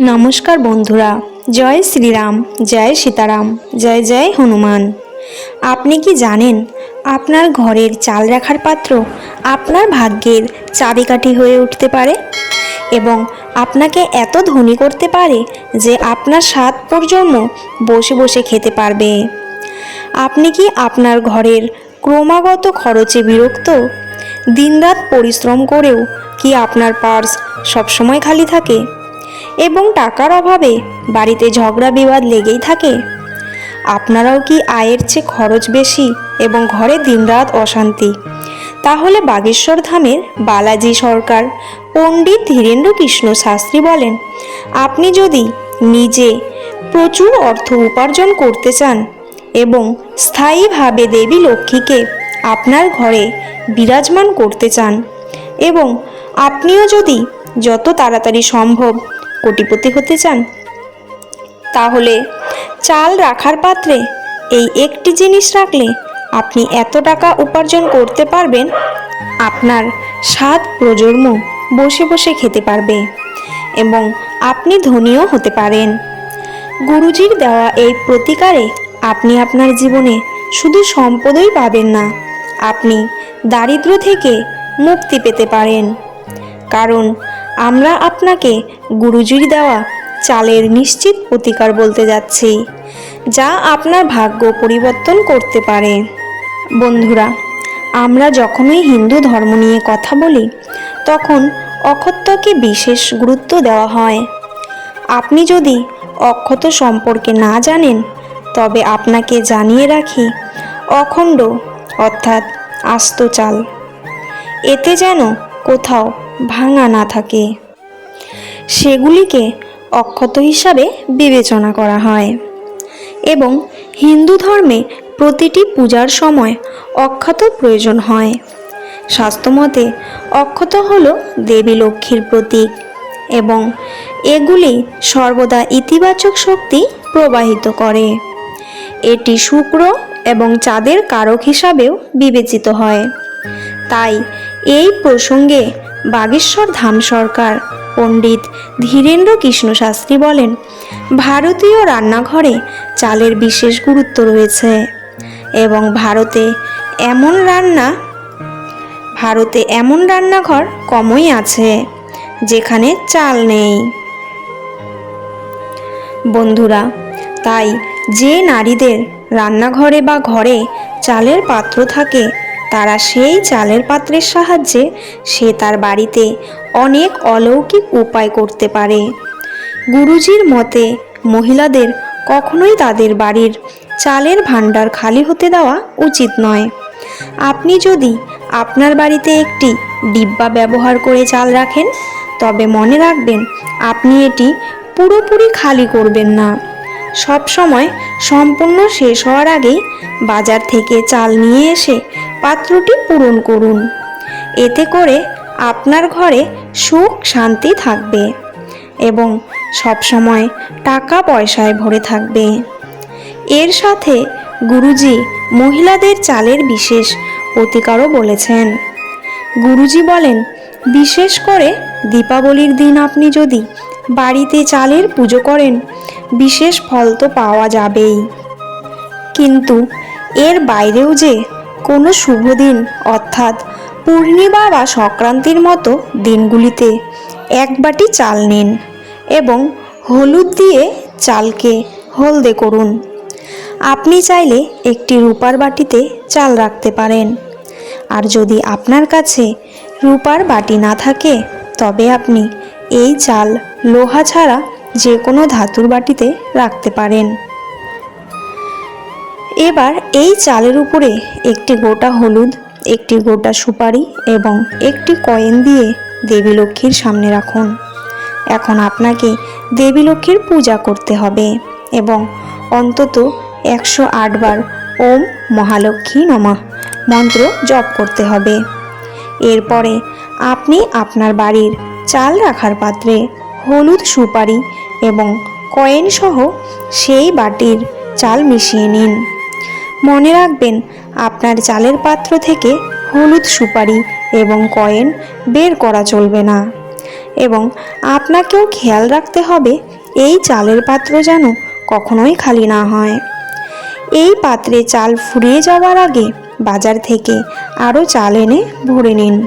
নমস্কার বন্ধুরা, জয় শ্রীরাম, জয় সীতারাম, জয় জয় হনুমান। আপনি কি জানেন, আপনার ঘরের চাল রাখার পাত্র আপনার ভাগ্যের চাবিকাঠি হয়ে উঠতে পারে? এবং আপনাকে এত ধনী করতে পারে যে আপনার সাত প্রজন্ম বসে বসে খেতে পারবে। আপনি কি আপনার ঘরের ক্রমাগত খরচে বিরক্ত? দিনরাত পরিশ্রম করেও কি আপনার পার্স সবসময় খালি থাকে? এবং টাকার অভাবে বাড়িতে ঝগড়া বিবাদ লেগেই থাকে। আপনারাও কি আয়ের চেয়ে খরচ বেশি এবং ঘরে দিনরাত অশান্তি? তাহলে বাগেশ্বর ধামের বালাজি সরকার পণ্ডিত ধীরেন্দ্র কৃষ্ণ শাস্ত্রী বলেন, আপনি যদি নিজে প্রচুর অর্থ উপার্জন করতে চান এবং স্থায়ীভাবে দেবী লক্ষ্মীকে আপনার ঘরে বিরাজমান করতে চান এবং আপনিও যদি যত তাড়াতাড়ি সম্ভব কোটিপতি হতে চান? তাহলে চাল রাখার পাত্রে এই একটি জিনিস রাখলে আপনি এত টাকা উপার্জন করতে পারবেন, আপনার সাত প্রজন্ম বসে বসে খেতে পারবে এবং আপনি ধনীও হতে পারেন। গুরুজির দেওয়া এই প্রতিকারে আপনি আপনার জীবনে শুধু সম্পদই পাবেন না, আপনি দারিদ্র থেকে মুক্তি পেতে পারেন। কারণ আমরা আপনাকে গুরুজির দেওয়া চালের নিশ্চিত প্রতিকার বলতে যাচ্ছি, যা আপনার ভাগ্য পরিবর্তন করতে পারে। বন্ধুরা, আমরা যখনই হিন্দু ধর্ম নিয়ে কথা বলি, তখন অক্ষত্যকে বিশেষ গুরুত্ব দেওয়া হয়। আপনি যদি অক্ষত সম্পর্কে না জানেন, তবে আপনাকে জানিয়ে রাখি, অখণ্ড অর্থাৎ আস্ত চাল, এতে যেন কোথাও ভাঙা না থাকে। সেগুলিকে অক্ষত হিসাবে বিবেচনা করা হয় এবং হিন্দু ধর্মে প্রতিটি পূজার সময় অক্ষত প্রয়োজন হয়। শাস্ত্রমতে অক্ষত হল দেবী লক্ষ্মীর প্রতীক এবং এগুলি সর্বদা ইতিবাচক শক্তি প্রবাহিত করে। এটি শুক্র এবং চাঁদের কারক হিসাবেও বিবেচিত হয়। তাই এই প্রসঙ্গে বাগেশ্বর ধাম সরকার। পণ্ডিত ধীরেন্দ্র কৃষ্ণ শাস্ত্রী বলেন, ভারতীয় রান্নাঘরে চালের বিশেষ গুরুত্ব রয়েছে এবং ভারতে এমন রান্না, ভারতে এমন রান্নাঘর কমই আছে যেখানে চাল নেই। বন্ধুরা, তাই যে নারীদের রান্নাঘরে বা ঘরে চালের পাত্র থাকে তারা সেই চালের পাত্রের সাহায্যে সে তার বাড়িতে অনেক অলৌকিক উপায় করতে পারে। গুরুজির মতে, মহিলাদের কখনোই তাদের বাড়ির চালের ভাণ্ডার খালি হতে দেওয়া উচিত নয়। আপনি যদি আপনার বাড়িতে একটি ডিব্বা ব্যবহার করে চাল রাখেন, তবে মনে রাখবেন আপনি এটি পুরোপুরি খালি করবেন না। সব সময় সম্পূর্ণ শেষ হওয়ার আগেই বাজার থেকে চাল নিয়ে এসে পাত্রটি পূরণ করুন। এতে করে আপনার ঘরে সুখ, শান্তি থাকবে এবং সবসময় টাকা পয়সায় ভরে থাকবে। এর সাথে গুরুজি মহিলাদের চালের বিশেষ প্রতিকারও বলেছেন। গুরুজি বলেন, বিশেষ করে দীপাবলির দিন আপনি যদি বাড়িতে চালের পুজো করেন বিশেষ ফল তো পাওয়া যাবেই। কিন্তু এর বাইরেও যে কোনো শুভ দিন, অর্থাৎ পূর্ণিমা বা সংক্রান্তির মতো দিনগুলিতে এক বাটি চাল নিন এবং হলুদ দিয়ে চালকে হলদে করুন। আপনি চাইলে একটি রূপার বাটিতে চাল রাখতে পারেন। আর যদি আপনার কাছে রূপার বাটি না থাকে, তবে আপনি এই চাল লোহা ছাড়া যে কোনো ধাতুর বাটিতে রাখতে পারেন। এবার এই চালের উপরে একটি গোটা হলুদ, একটি গোটা সুপারি এবং একটি কয়েন দিয়ে দেবী লক্ষ্মীর সামনে রাখুন। এখন আপনাকে দেবী লক্ষ্মীর পূজা করতে হবে এবং অন্তত একশো আটবার ওম মহালক্ষ্মী নমা মন্ত্র জপ করতে হবে। এরপরে আপনি আপনার বাড়ির চাল রাখার পাত্রে হলুদ সুপারি এবং কয়েন সহ সেই বাটির চাল মিশিয়ে নিন। মনে রাখবেন, আপনার চালের পাত্র থেকে হলুদ সুপারি এবং কয়েন বের করা চলবে না। এবং আপনাকেও খেয়াল রাখতে হবে, এই চালের পাত্র যেন কখনোই খালি না হয়। এই পাত্রে চাল ফুরিয়ে যাওয়ার আগে বাজার থেকে আরও চাল এনে ভরে নিন।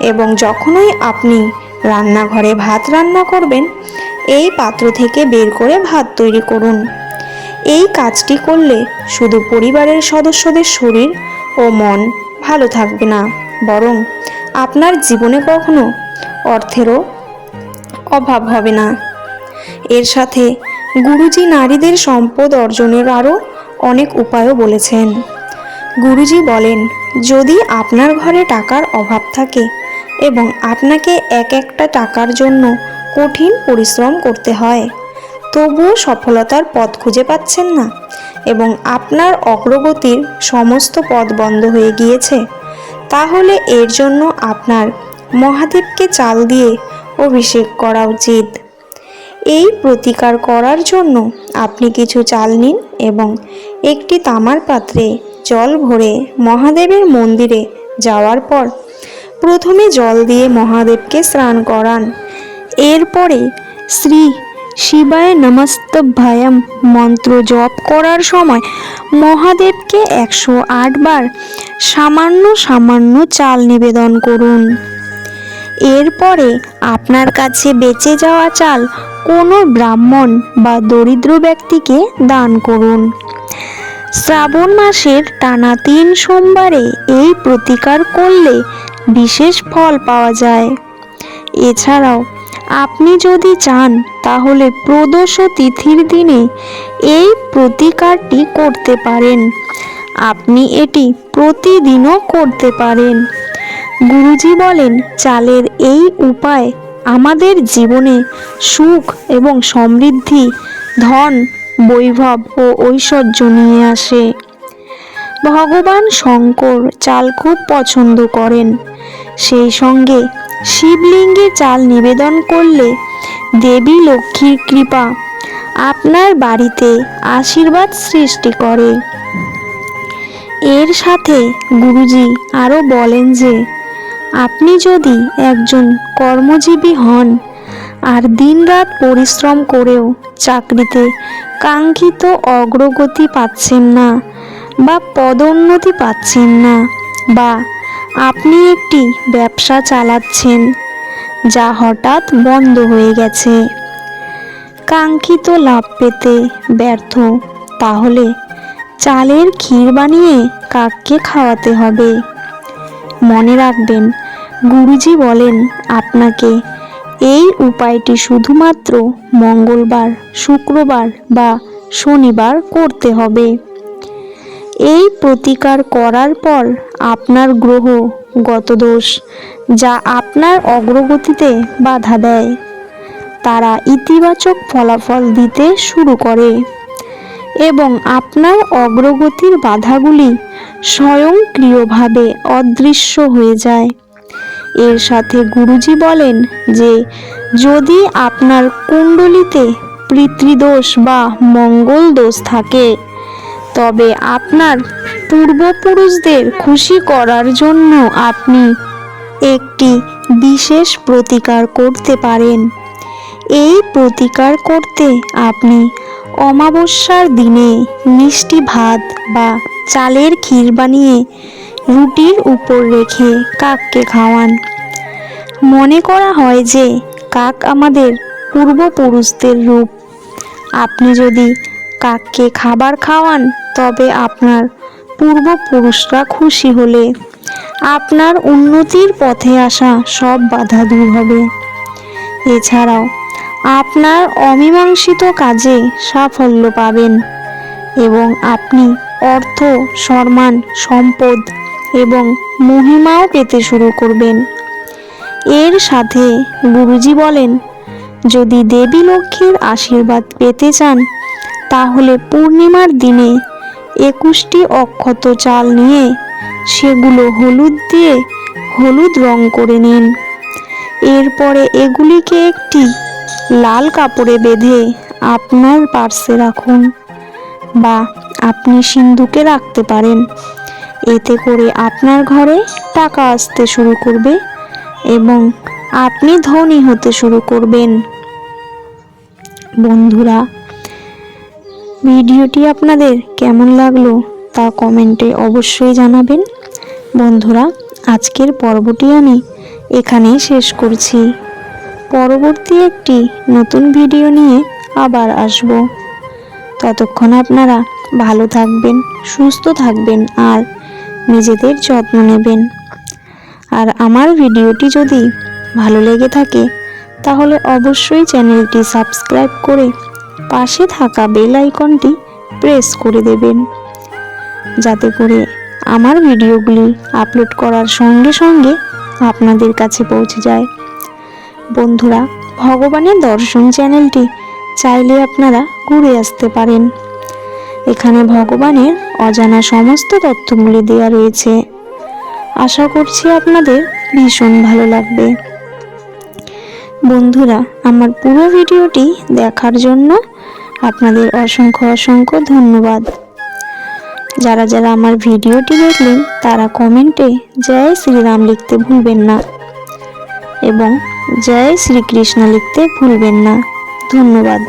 এবং যখনই আপনি রান্নাঘরে ভাত রান্না করবেন, এই পাত্র থেকে বের করে ভাত তৈরি করুন। এই কাজটি করলে শুধু পরিবারের সদস্যদের শরীর ও মন ভালো থাকবে না, বরং আপনার জীবনে কখনো অর্থেরও অভাব হবে না। এর সাথে গুরুজি নারীদের সম্পদ অর্জনের আরও অনেক উপায়ও বলেছেন। গুরুজি বলেন, যদি আপনার ঘরে টাকার অভাব থাকে এবং আপনাকে এক একটা টাকার জন্য কঠিন পরিশ্রম করতে হয়। তবুও সফলতার পথ খুঁজে পাচ্ছেন না এবং আপনার অগ্রগতির সমস্ত পথ বন্ধ হয়ে গিয়েছে। তাহলে এর জন্য আপনার মহাদেবকে চাল দিয়ে অভিষেক করা উচিত। এই প্রতিকার করার জন্য আপনি কিছু চাল নিন এবং একটি তামার পাত্রে জল ভরে মহাদেবের মন্দিরে যাওয়ার পর প্রথমে জল দিয়ে মহাদেবকে স্নান করান। এরপরে শ্রী শিবায় নমস্তভ্যায়াম মন্ত্র জপ করার সময় মহাদেবকে একশো বার সামান্য সামান্য চাল নিবেদন করুন। এরপরে আপনার কাছে বেঁচে যাওয়া চাল কোনো ব্রাহ্মণ বা দরিদ্র ব্যক্তিকে দান করুন। শ্রাবণ মাসের টানা তিন সোমবারে এই প্রতিকার করলে বিশেষ ফল পাওয়া যায়। এছাড়াও, আপনি যদি চান, তাহলে প্রদোষ তিথির দিনে এই প্রতিকারটি করতে পারেন। আপনি এটি প্রতিদিনও করতে পারেন। গুরুজি বলেন, চালের এই উপায় আমাদের জীবনে সুখ এবং সমৃদ্ধি, ধন, বৈভব ও ঐশ্বর্য নিয়ে আসে। ভগবান শঙ্কর চাল খুব পছন্দ করেন। সেই সঙ্গে শিবলিঙ্গে চাল নিবেদন করলে দেবী লক্ষ্মীর কৃপা আপনার বাড়িতে আশীর্বাদ সৃষ্টি করে। এর সাথে গুরুজি আরও বলেন যে, আপনি যদি একজন কর্মজীবী হন আর দিনরাত পরিশ্রম করেও চাকরিতে কাঙ্ক্ষিত অগ্রগতি পাচ্ছেন না বা পদোন্নতি পাচ্ছেন না বা আপনি একটি ব্যবসা চালাচ্ছেন, যা হঠাৎ বন্ধ হয়ে গেছে। কাঙ্ক্ষিত লাভ পেতে ব্যর্থ, তাহলে চালের ক্ষীর বানিয়ে কাককে খাওয়াতে হবে। মনে রাখবেন, গুরুজি বলেন আপনাকে এই উপায়টি শুধুমাত্র মঙ্গলবার, শুক্রবার বা শনিবার করতে হবে। এই প্রতিকার করার পর আপনার গ্রহ গতদোষ, যা আপনার অগ্রগতিতে বাধা দেয়। তারা ইতিবাচক ফলাফল দিতে শুরু করে এবং আপনার অগ্রগতির বাধাগুলি স্বয়ংক্রিয়ভাবে অদৃশ্য হয়ে যায়। এর সাথে গুরুজি বলেন যে, যদি আপনার কুণ্ডলিতে পিতৃদোষ বা মঙ্গল দোষ থাকে তবে আপনার পূর্বপুরুষদের খুশি করার জন্য আপনি একটি বিশেষ প্রতিকার করতে পারেন। এই প্রতিকার করতে আপনি অমাবস্যার দিনে মিষ্টি ভাত বা চালের ক্ষীর বানিয়ে রুটির উপর রেখে কাককে খাওয়ান। মনে করা হয় যে কাক আমাদের পূর্বপুরুষদের রূপ। আপনি যদি কাককে খাবার খাওয়ান তবে আপনার পূর্বপুরুষরা খুশি হলে আপনার উন্নতির পথে আসা সব বাধা দূর হবে। এছাড়াও আপনার অমীমাংসিত কাজে সাফল্য পাবেন এবং আপনি অর্থ, সম্মান, সম্পদ এবং মহিমাও পেতে শুরু করবেন। এর সাথে গুরুজি বলেন, যদি দেবী লক্ষ্মীর আশীর্বাদ পেতে চান, তাহলে পূর্ণিমার দিনে একুশটি অক্ষত চাল নিয়ে সেগুলো হলুদ দিয়ে হলুদ রং করে নিন। এরপরে এগুলিকে একটি লাল কাপড়ে বেঁধে আপনার পার্সে রাখুন বা আপনি সিন্ধুকে রাখতে পারেন। এতে করে আপনার ঘরে টাকা আসতে শুরু করবে এবং আপনি ধনী হতে শুরু করবেন। বন্ধুরা ভিডিওটি আপনাদের কেমন লাগল তা কমেন্টে অবশ্যই জানাবেন। বন্ধুরা, আজকের পর্বটি আমি এখানেই শেষ করছি। পরবর্তী একটি নতুন ভিডিও নিয়ে আবার আসব। ততক্ষণ আপনারা ভালো থাকবেন, সুস্থ থাকবেন আর নিজেদের যত্ন নেবেন। আর আমার ভিডিওটি যদি ভালো লেগে থাকে, তাহলে অবশ্যই চ্যানেলটি সাবস্ক্রাইব করে পাশে থাকা বেল আইকনটি প্রেস করে দেবেন। যাতে করে আমার ভিডিওগুলি আপলোড করার সঙ্গে সঙ্গে আপনাদের কাছে পৌঁছে যায়। বন্ধুরা, ভগবানের দর্শন চ্যানেলটি চাইলে আপনারা ঘুরে আসতে পারেন। এখানে ভগবানের অজানা সমস্ত তথ্যগুলি দেওয়া রয়েছে। আশা করছি আপনাদের ভীষণ ভালো লাগবে। বন্ধুরা, আমার পুরো ভিডিওটি দেখার জন্য আপনাদের অসংখ্য অসংখ্য ধন্যবাদ। যারা যারা আমার ভিডিওটি দেখলেন, তারা কমেন্টে জয় শ্রীরাম লিখতে ভুলবেন না এবং জয় শ্রীকৃষ্ণ লিখতে ভুলবেন না। ধন্যবাদ।